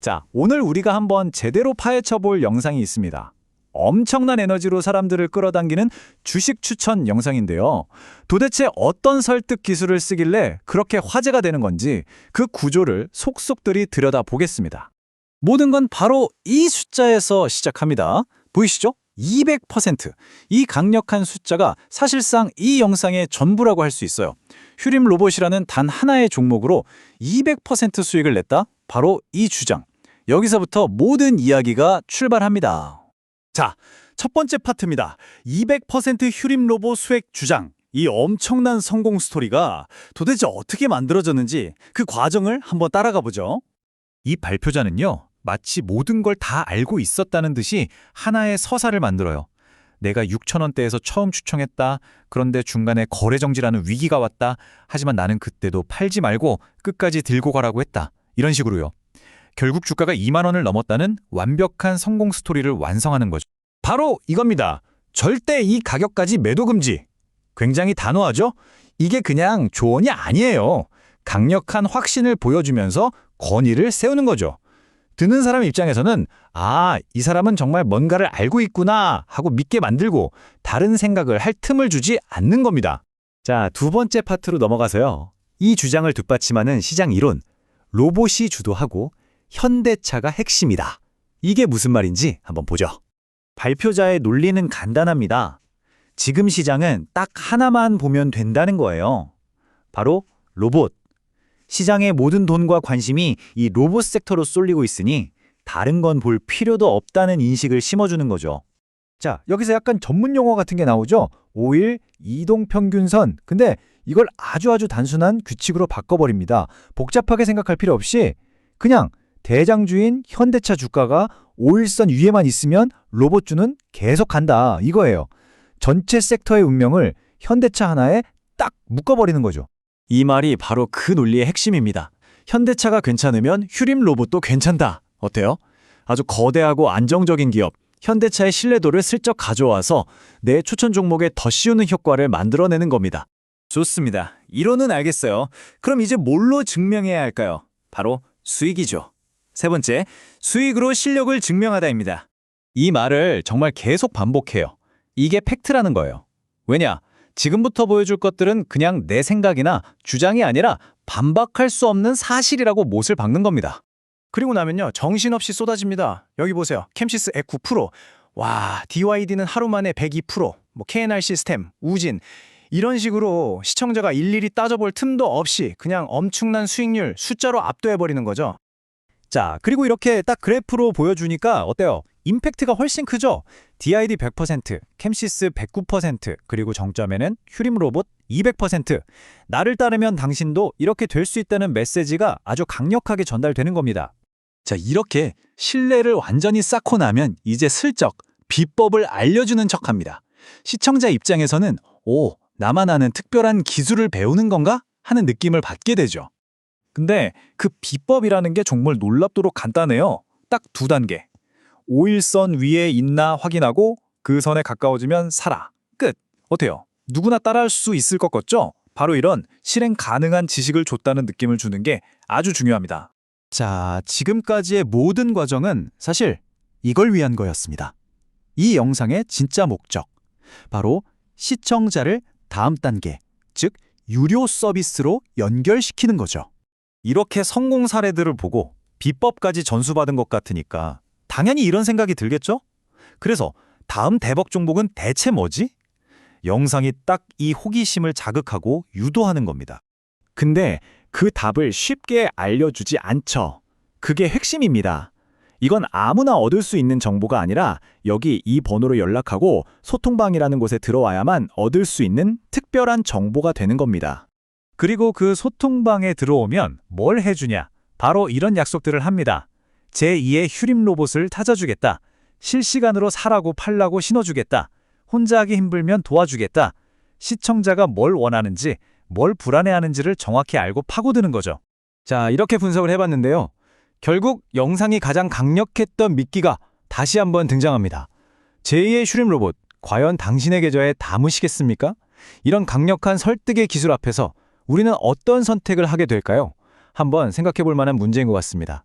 자, 오늘 우리가 한번 제대로 파헤쳐 볼 영상이 있습니다. 엄청난 에너지로 사람들을 끌어당기는 주식 추천 영상인데요. 도대체 어떤 설득 기술을 쓰길래 그렇게 화제가 되는 건지 그 구조를 속속들이 들여다 보겠습니다. 모든 건 바로 이 숫자에서 시작합니다. 보이시죠? 200%. 이 강력한 숫자가 사실상 이 영상의 전부라고 할 수 있어요. 휴림 로봇이라는 단 하나의 종목으로 200% 수익을 냈다? 바로 이 주장. 여기서부터 모든 이야기가 출발합니다. 자, 첫 번째 파트입니다. 200% 휴림 로봇 수익 주장. 이 엄청난 성공 스토리가 도대체 어떻게 만들어졌는지 그 과정을 한번 따라가 보죠. 이 발표자는요, 마치 모든 걸 다 알고 있었다는 듯이 하나의 서사를 만들어요. 내가 6천원대에서 처음 추청했다. 그런데 중간에 거래 정지라는 위기가 왔다. 하지만 나는 그때도 팔지 말고 끝까지 들고 가라고 했다. 이런 식으로요. 결국 주가가 2만 원을 넘었다는 완벽한 성공 스토리를 완성하는 거죠. 바로 이겁니다. 절대 이 가격까지 매도 금지. 굉장히 단호하죠? 이게 그냥 조언이 아니에요. 강력한 확신을 보여주면서 권위를 세우는 거죠. 듣는 사람 입장에서는 아, 이 사람은 정말 뭔가를 알고 있구나 하고 믿게 만들고 다른 생각을 할 틈을 주지 않는 겁니다. 자, 두 번째 파트로 넘어가서요. 이 주장을 뒷받침하는 시장 이론, 로봇이 주도하고 현대차가 핵심이다. 이게 무슨 말인지 한번 보죠. 발표자의 논리는 간단합니다. 지금 시장은 딱 하나만 보면 된다는 거예요. 바로 로봇. 시장의 모든 돈과 관심이 이 로봇 섹터로 쏠리고 있으니 다른 건 볼 필요도 없다는 인식을 심어주는 거죠. 자, 여기서 약간 전문 용어 같은 게 나오죠? 5일 이동평균선. 근데 이걸 아주 아주 단순한 규칙으로 바꿔버립니다. 복잡하게 생각할 필요 없이 그냥 대장주인 현대차 주가가 5일선 위에만 있으면 로봇주는 계속 간다. 이거예요. 전체 섹터의 운명을 현대차 하나에 딱 묶어버리는 거죠. 이 말이 바로 그 논리의 핵심입니다. 현대차가 괜찮으면 휴림 로봇도 괜찮다. 어때요? 아주 거대하고 안정적인 기업, 현대차의 신뢰도를 슬쩍 가져와서 내 추천 종목에 더 씌우는 효과를 만들어내는 겁니다. 좋습니다. 이론은 알겠어요. 그럼 이제 뭘로 증명해야 할까요? 바로 수익이죠. 세 번째, 수익으로 실력을 증명하다입니다. 이 말을 정말 계속 반복해요. 이게 팩트라는 거예요. 왜냐? 지금부터 보여줄 것들은 그냥 내 생각이나 주장이 아니라 반박할 수 없는 사실이라고 못을 박는 겁니다. 그리고 나면요 정신없이 쏟아집니다. 여기 보세요. 캠시스 액 9%. 와 DYD는 하루 만에 102%. 뭐 KNR 시스템, 우진 이런 식으로 시청자가 일일이 따져볼 틈도 없이 그냥 엄청난 수익률 숫자로 압도해버리는 거죠. 자, 그리고 이렇게 딱 그래프로 보여주니까 어때요? 임팩트가 훨씬 크죠? DID 100%, 캠시스 109%, 그리고 정점에는 휴림 로봇 200%. 나를 따르면 당신도 이렇게 될 수 있다는 메시지가 아주 강력하게 전달되는 겁니다. 자, 이렇게 신뢰를 완전히 쌓고 나면 이제 슬쩍 비법을 알려주는 척합니다. 시청자 입장에서는 오, 나만 아는 특별한 기술을 배우는 건가? 하는 느낌을 받게 되죠. 근데 그 비법이라는 게 정말 놀랍도록 간단해요. 딱 두 단계. 5일선 위에 있나 확인하고 그 선에 가까워지면 사라. 끝. 어때요? 누구나 따라할 수 있을 것 같죠? 바로 이런 실행 가능한 지식을 줬다는 느낌을 주는 게 아주 중요합니다. 자, 지금까지의 모든 과정은 사실 이걸 위한 거였습니다. 이 영상의 진짜 목적. 바로 시청자를 다음 단계, 즉 유료 서비스로 연결시키는 거죠. 이렇게 성공 사례들을 보고 비법까지 전수받은 것 같으니까 당연히 이런 생각이 들겠죠? 그래서 다음 대박 종목은 대체 뭐지? 영상이 딱 이 호기심을 자극하고 유도하는 겁니다. 근데 그 답을 쉽게 알려주지 않죠. 그게 핵심입니다. 이건 아무나 얻을 수 있는 정보가 아니라 여기 이 번호로 연락하고 소통방이라는 곳에 들어와야만 얻을 수 있는 특별한 정보가 되는 겁니다. 그리고 그 소통방에 들어오면 뭘 해주냐? 바로 이런 약속들을 합니다. 제2의 휴림 로봇을 찾아주겠다. 실시간으로 사라고 팔라고 신어주겠다. 혼자 하기 힘들면 도와주겠다. 시청자가 뭘 원하는지, 뭘 불안해하는지를 정확히 알고 파고드는 거죠. 자, 이렇게 분석을 해봤는데요. 결국 영상이 가장 강력했던 미끼가 다시 한번 등장합니다. 제2의 슈림 로봇, 과연 당신의 계좌에 담으시겠습니까? 이런 강력한 설득의 기술 앞에서 우리는 어떤 선택을 하게 될까요? 한번 생각해 볼 만한 문제인 것 같습니다.